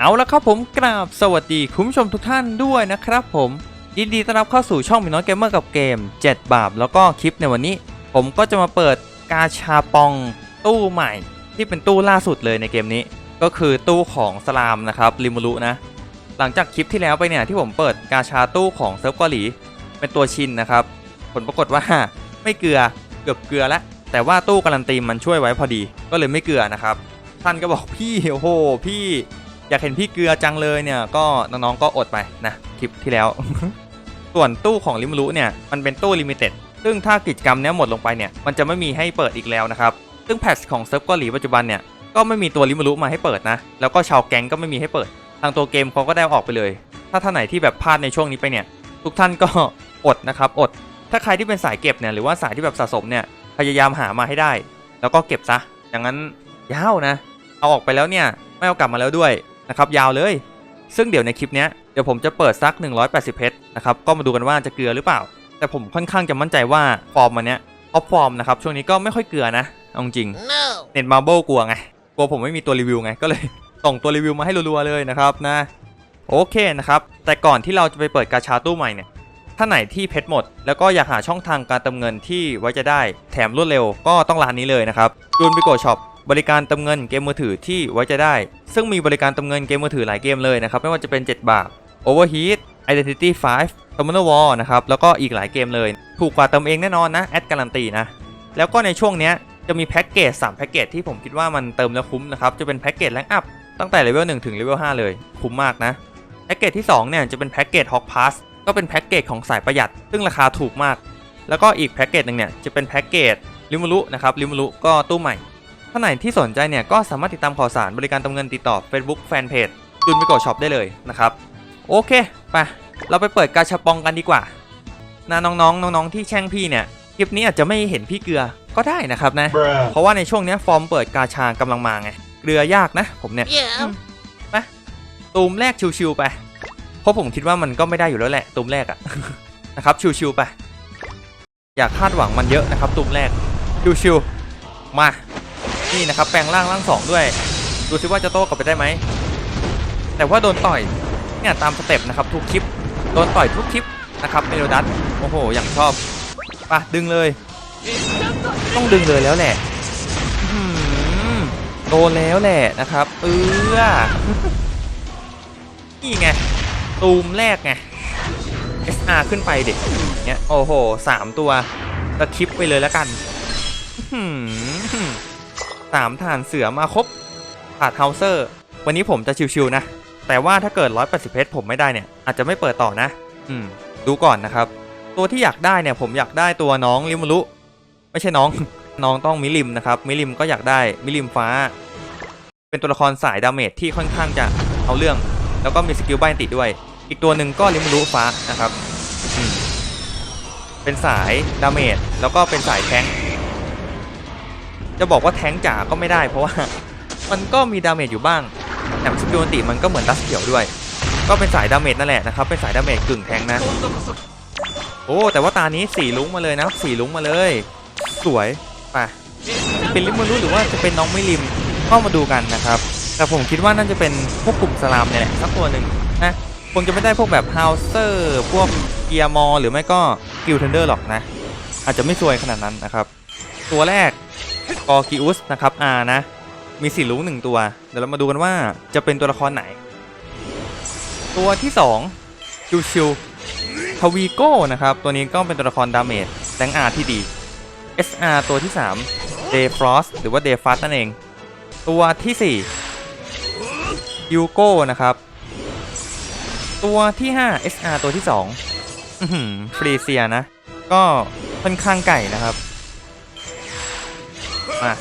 เอาละครับผมกราบสวัสดีคุณผู้ชมทุกท่านด้วยนะครับผมยินดีต้อนรับเข้าสู่ช่องมิน้อยเกมเมอร์กับเกม 7 บาปแล้วก็คลิปในวันนี้ ผมก็จะมาเปิดกาชาปองตู้ใหม่ ที่เป็นตู้ล่าสุดเลยในเกมนี้ ก็คือตู้ของสลามนะครับริมูรุนะหลังจากคลิปที่แล้วไปเนี่ยที่ผมเปิดกาชาตู้ของเซิร์ฟเกาหลี เป็นตัวชินนะครับ ผลปรากฏว่าไม่เกลือเกือบเกลือแล้วแต่ว่าตู้การันตีมันช่วยไว้พอดี ก็เลยไม่เกลือนะครับท่านก็บอกพี่โอ้โหพี่ อยากเห็นพี่เกลือจังเลยเนี่ยก็น้องๆก็อดไปนะคลิปที่แล้ว ส่วนตู้ของลิมรุเนี่ยมันเป็นตู้ลิมิเต็ดซึ่งถ้ากิจกรรมนี้หมดลงไปเนี่ยมันจะไม่มีให้เปิดอีกแล้วนะครับซึ่งแพทช์ของเซิร์ฟเกาหลีปัจจุบันเนี่ยก็ไม่มีตัวลิมรุมาให้เปิดนะแล้วก็ชาวแก๊งก็ไม่มีให้เปิด ทางตัวเกมเขาก็ได้อออกไปเลย ถ้าท่านไหนที่แบบพลาดในช่วงนี้ไปเนี่ยทุกท่านก็อดนะครับอด ถ้าใครที่เป็นสายเก็บเนี่ยหรือว่าสายที่แบบสะสมเนี่ยพยายามหามาให้ได้ แล้วก็เก็บซะอย่างนั้นยาวนะ เอาออกไปแล้วเนี่ยไม่เอากลับมาแล้วด้วย นะครับยาวเลย ซึ่งเดี๋ยวในคลิปเนี้ยเดี๋ยวผมจะเปิดซัก 180 เพชรนะครับก็มาดูกันว่าจะเกลือหรือเปล่า แต่ผมค่อนข้างจะมั่นใจว่าฟอร์มมันเนี้ยออฟฟอร์มนะครับช่วงนี้ก็ไม่ค่อยเกลือนะเอาจริง No. เน็ตมาร์เบิลกลัวไงกลัวผมไม่มีตัวรีวิวไงก็เลยส่งตัวรีวิวมาให้รัวๆเลยนะครับนะโอเคนะครับ แต่ก่อนที่เราจะไปเปิดกาชาตู้ใหม่เนี่ย ถ้าไหนที่เพชรหมด แล้วก็อยากหาช่องทางการเติมเงินที่ไว้จะได้แถมรวดเร็วก็ต้องร้านนี้เลยนะครับจูนบิโกช็อป บริการเติมเงินเกมมือถือที่ไว้จะได้ ซึ่งมีบริการเติมเงินเกมมือถือหลายเกมเลยนะครับ ไม่ว่าจะเป็น 7 บาท Overheat Identity 5 Terminal War นะครับ แล้วก็อีกหลายเกมเลย ถูกกว่าเติมเองแน่นอนนะ แอดการันตีนะ แล้วก็ในช่วงเนี้ยจะมีแพ็กเกจ3แพ็กเกจที่ผมคิดว่ามันเติมแล้วคุ้มนะครับ จะเป็นแพ็กเกจแรงอัพตั้งแต่เลเวล1ถึงเลเวล5เลย คุ้มมากนะ แพ็กเกจที่2เนี่ยจะเป็นแพ็กเกจ Hawk Pass ก็เป็นแพ็กเกจของสายประหยัด ซึ่งราคาถูกมาก แล้วก็อีกแพ็กเกจหนึ่งเนี่ยจะเป็นแพ็กเกจริมูรุนะครับริมูรุก็ตู้ใหม่ ท่านไหนที่สนใจเนี่ยก็สามารถติดตามข่าวสารบริการเติมเงินติดต่อ Facebook Fanpage จุนมิโกช็อปได้เลยนะครับ โอเคไปเราไปเปิดกาชาปองกันดีกว่านะน้องๆน้องๆที่แช่งพี่เนี่ยคลิปนี้อาจจะไม่เห็นพี่เกลือก็ได้นะครับนะ Bruh. เพราะว่าในช่วงเนี้ยฟอร์มเปิดกาชากำลังมาไง เกลือยากนะผมเนี่ย Yeah. ตูมแรกชิวๆไป เพราะผมคิดว่ามันก็ไม่ได้อยู่แล้วแหละตูมแรกอะนะครับชิวๆไป อยากคาดหวังมันเยอะนะครับตูมแรกชิวๆมา นี่นะครับแปลงร่างร่างสองด้วย ดูซิว่าจะโต้กลับไปได้ไหม แต่ว่าโดนต่อยเนี่ยตามสเต็ปนะครับทุกคลิป โดนต่อยทุกคลิปนะครับเมโลดัสโอ้โหอย่างชอบไปะดึงเลย ต้องดึงเลยแล้วแหละโดนแล้วแหละนะครับเออนี่ไงตูมแรกไง SR ขึ้นไปเด็กเนี่ยโอ้โหสามตัวตะคลิปไปเลยแล้วกัน สามฐานเสือมาครบขาดเฮาเซอร์ วันนี้ผมจะชิวๆนะ แต่ว่าถ้าเกิด 180 เพชรผมไม่ได้เนี่ย อาจจะไม่เปิดต่อนะ อืม ดูก่อนนะครับ ตัวที่อยากได้เนี่ยผมอยากได้ตัวน้องริมรุไม่ใช่น้อง น้องต้องมิลิมนะครับ มิลิมก็อยากได้ มิลิมฟ้า เป็นตัวละครสายดาเมจที่ค่อนข้างจะเอาเรื่อง แล้วก็มีสกิลใบติดด้วย อีกตัวหนึ่งก็ริมรุฟ้านะครับอืมเป็นสายดาเมจแล้วก็เป็นสายแทง จะบอกว่าแทงจ๋าก็ไม่ได้เพราะว่า มันก็มีดาเมจอยู่บ้างแถมสกิลอันติมันก็เหมือนดัสเขียวด้วย ก็เป็นสายดาเมจนั่นแหละนะครับเป็นสายดาเมจกึ่งแทงนะ โอ้แต่ว่าตานี้สีลุ้งมาเลยนะสีลุ้งมาเลย สวยไปเป็นลิมมารุหรือว่าจะเป็นน้องไม่ริมเข้ามาดูกันนะครับ แต่ผมคิดว่าน่าจะเป็นพวกกลุ่มสลามเนี่ยแหละสักตัวหนึ่งนะคงจะไม่ได้พวกแบบฮาวเซอร์พวกเกียร์มอหรือไม่ก็กิลเทนเดอร์หรอกนะ อาจจะไม่ซวยขนาดนั้นนะครับ ตัวแรก กอกิอุสนะครับอานะ มีสีลุ้งหนึ่งตัว เดี๋ยวเรามาดูกันว่าจะเป็นตัวละครไหน ตัวที่สองชิวชิวทวีโก้นะครับ ตัวนี้ก็เป็นตัวละครดาเมจแรงอาที่ดี SR ตัวที่3 Day Frost หรือว่า Day Frost นั่นเอง ตัวที่4 u g o นะครับ ตัวที่ 5 SR ตัวที่2อื้อหือฟรีเซียนะ ก็ค่อนข้างไก่นะครับ มา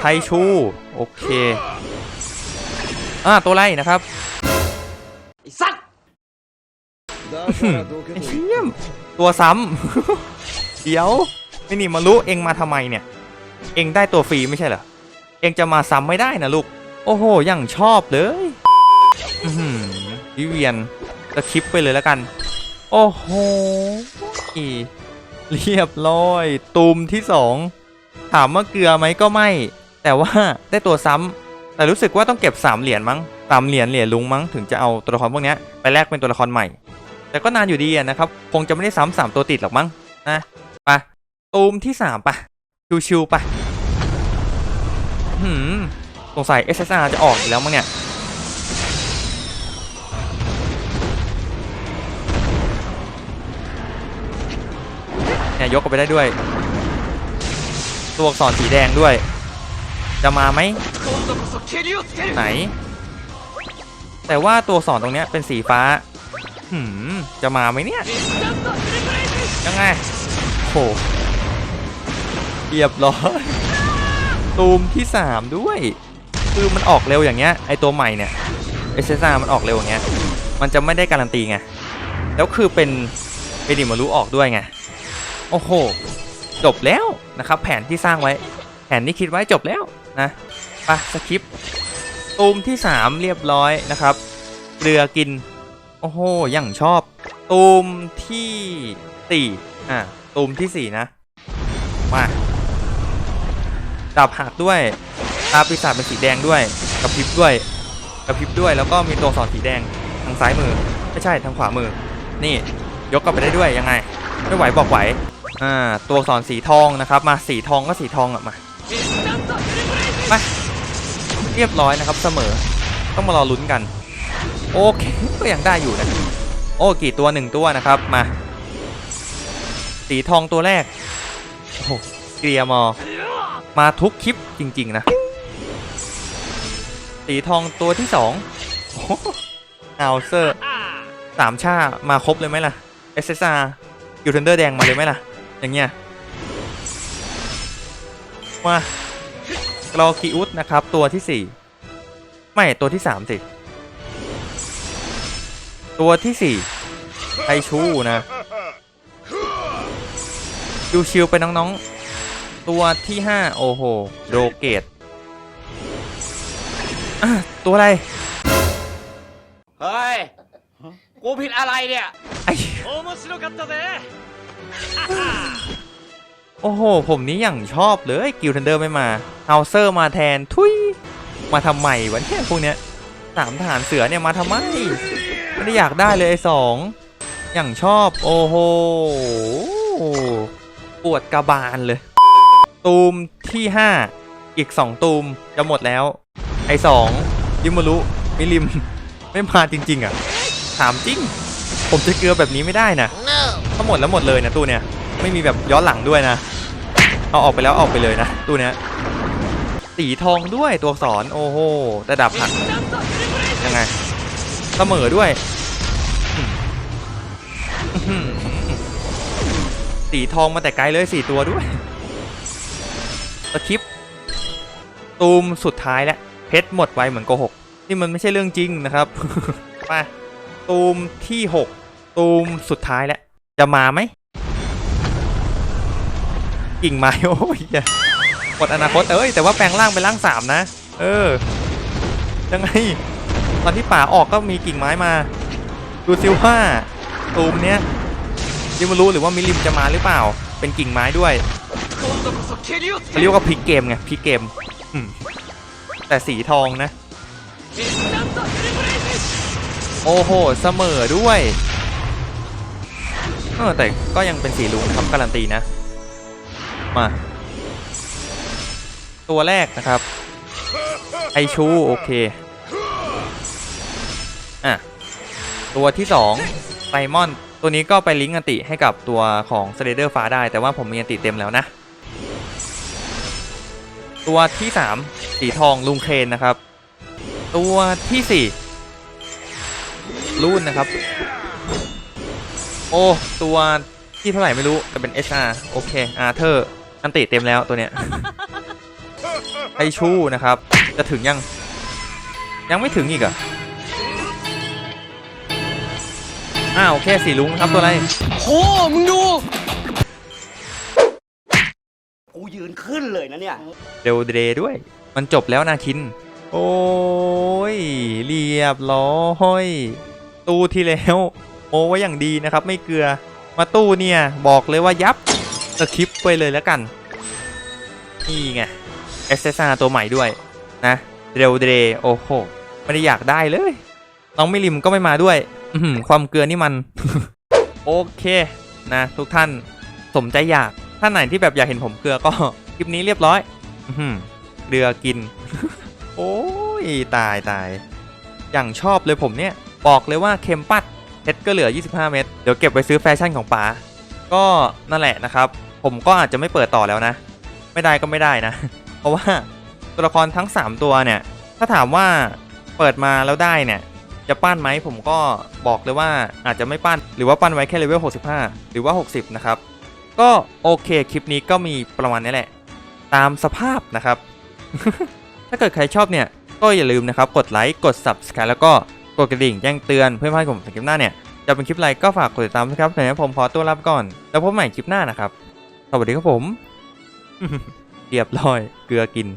ไทชู โอเค อ่าตัวไล่นะครับไอ้เชี่ยมตัวซ้ำเดี๋ยวไอ้นี่มารู้เองมาทำไมเนี่ย เองได้ตัวฟรีไม่ใช่เหรอ เองจะมาซ้ำไม่ได้นะลูก โอ้โหอย่างชอบเลยอือหือวิเวียนตะคลิปไปเลยแล้วกัน โอ้โหเรียบร้อย ตูมที่สอง ถามว่าเกลือไหมก็ไม่ แต่ว่าได้ตัวซ้ำแต่รู้สึกว่าต้องเก็บ3เหรียญมั้งสามเหรียญเหรียญลุงมั้งถึงจะเอาตัวละครพวกนี้ไปแลกเป็นตัวละครใหม่ แต่ก็นานอยู่ดีนะครับคงจะไม่ได้ซ้ำสามตัวติดหรอกมั้งนะไปะตูมที่3ปะชิวๆปะหืมสงสัย SSR จะออกอีกแล้วมั้งเนี่ยเนี่ยยกออกไปได้ด้วย ตัวอักษรสีแดงด้วย จะมาไหมไหน แต่ว่าตัวอักษรตรงเนี้ยเป็นสีฟ้าหืมจะมาไหมเนี่ย ยังไงโหเรียบร้อยตูมที่ 3 ด้วย คือมันออกเร็วอย่างเงี้ยไอตัวใหม่เนี่ยเอเซซ่ามันออกเร็วอย่างเงี้ยมันจะไม่ได้การันตีไง แล้วคือเป็นเป็นดิมารู้ออกด้วยไง โอ้โห จบแล้วนะครับ แผนที่สร้างไว้ แผนที่คิดไว้จบแล้วนะไปสคริปตูมที่ 3 เรียบร้อยนะครับเกลือกิน โอ้โหอย่างชอบ ตูมที่สี่อะตูมที่สี่นะ มาดาบหักด้วยตาปีศาจเป็นสีแดงด้วยกระพริบด้วยกระพริบด้วยแล้วก็มีตัวสอักษรสีแดงทางซ้ายมือ ไม่ใช่ทางขวามือ นี่ยกกลับไปได้ด้วยยังไง ไม่ไหวบอกไหว อ่าตัวสอนสีทองนะครับ มาสีทองก็สีทองอะมามาเรียบร้อยนะครับเสมอ ต้องมารอลุ้นกัน โอเคก็ยังได้อยู่นะโอ้กี่ตัวหนึ่งตัวนะครับมา สีทองตัวแรกโอ้เกลียมอ มาทุกคลิปจริง ๆ นะ สีทองตัวที่สองเอาเซอร์สามชามาครบเลยไหมล่ะเอสเอสอาร์ยูเทนเดอร์แดงมาเลยไหมล่ะ อย่างเงี้ยมากรอคิอุสนะครับ ตัวที่สี่ไม่ตัวที่สามสิตัวที่สี่ไอชูนะดูชิลไปน้องๆ ตัวที่ห้าโอโหโดเกตตัวอะไร เฮ้ย กูผิดอะไรเนี่ย โอ้โห ผมนี้อย่างชอบเลยกิลเทนเดอร์ไม่มาเฮาเซอร์มาแทน ทุย มาทำไมวะเนี่ยพวกเนี้ยสามทหารเสือเนี่ยมาทำไม ไม่ได้อยากได้เลยไอ้สองอย่างชอบ โอ้โหปวดกระบาลเลย ตูมที่ 5 อีก 2 ตูมจะหมดแล้ว ไอ้สองยิมารุมิลิม ไม่มาจริง ๆ อะ ถามจริง ผมจะเกลือแบบนี้ไม่ได้นะ ถ้าหมดแล้วหมดเลยนะตู้เนี่ยไม่มีแบบย้อนหลังด้วยนะเอาออกไปแล้วออกไปเลยนะตู้เนี้ยสีทองด้วยตัวสอนโอ้โหแต่ดาบหักยังไงเสมอด้วยสีทองมาแต่ไกลเลยสี่ตัวด้วยตะคิปตูมสุดท้ายแล้วเพชรหมดไวเหมือนโกหกนี่มันไม่ใช่เรื่องจริงนะครับมาตูมที่ 6 ตูมสุดท้ายแล้ว จะมาไหมกิ่งไม้โอ้ยกดอนาคตเอ้ยแต่ว่าแปลงร่างเป็นร่างสามนะ เออยังไงตอนที่ป่าออกก็มีกิ่งไม้มา ดูซิว่าตูมเนี้ยยังไม่รู้หรือว่ามิลิมจะมาหรือเปล่า เป็นกิ่งไม้ด้วยเขาเรียกว่าพีเกมไงพลิกเกมแต่สีทองนะ โอ้โหเสมอด้วย เออแต่ก็ยังเป็นสีลุงนะครับการันตีนะ มา ตัวแรกนะครับ ไอชู โอเค อะ ตัวที่สองไซมอน ตัวนี้ก็ไปลิงก์อันติให้กับตัวของสเลเดอร์ฟ้าได้ แต่ว่าผมมีอันติเต็มแล้วนะ ตัวที่สามสีทองลุงเคนนะครับ ตัวที่สี่รุ่นนะครับ โอ้ ตัวที่เท่าไหร่ไม่รู้แต่เป็น SR โอเคอาเธอร์อันติเต็มแล้วตัวเนี้ยไอชูนะครับ จะถึงยัง ยังไม่ถึงอีกเหรอะอ้าวโอเคสีลุงนะครับตัวอะไรโหมึงดู กูยืนขึ้นเลยนะเนี่ยเร็วเดย์ด้วย มันจบแล้วนาคิน โอ้ย เรียบร้อย ตู้ที่แล้ว โอ้ไว้อย่างดีนะครับ ไม่เกลือมาตู้เนี่ยบอกเลยว่ายับสคริปไปเลยแล้วกัน นี่ไง SSR ตัวใหม่ด้วยนะเร็วเดย์โอ้โหไม่ได้อยากได้เลย น้องไมิลิมก็ไม่มาด้วยความเกลือนี่มัน โอเคนะ ทุกท่านสมใจอยากท่านไหนที่แบบอยากเห็นผมเกลือก็คลิปนี้เรียบร้อยเกลือกิน โอ้ยตายตายอย่างชอบเลยผมเนี่ย บอกเลยว่าเค็มปัด เพชรก็เหลือ 25 เม็ดเดี๋ยวเก็บไปซื้อแฟชั่นของป๋าก็นั่นแหละนะครับ ผมก็อาจจะไม่เปิดต่อแล้วนะ ไม่ได้ก็ไม่ได้นะ เพราะว่าตัวละครทั้ง 3 ตัวเนี่ย ถ้าถามว่าเปิดมาแล้วได้เนี่ย จะปั้นไหมผมก็บอกเลยว่าอาจจะไม่ปั้น หรือว่าปั้นไว้แค่เลเวล 65 หรือว่า 60 นะครับ ก็โอเคคลิปนี้ก็มีประมาณนี้แหละ ตามสภาพนะครับ ถ้าเกิดใครชอบเนี่ยก็อย่าลืมนะครับ กดไลค์ กด subscribe แล้วก็ กดกระดิ่งแจ้งเตือนเพื่อไม่ให้ผมในคลิปหน้าเนี่ย จะเป็นคลิปอะไรก็ฝากกดติดตามนะครับสำหรับผมขอตัวลาไปก่อน แล้วพบใหม่คลิปหน้านะครับ สวัสดีครับผมเรียบร้อยเกลือกิน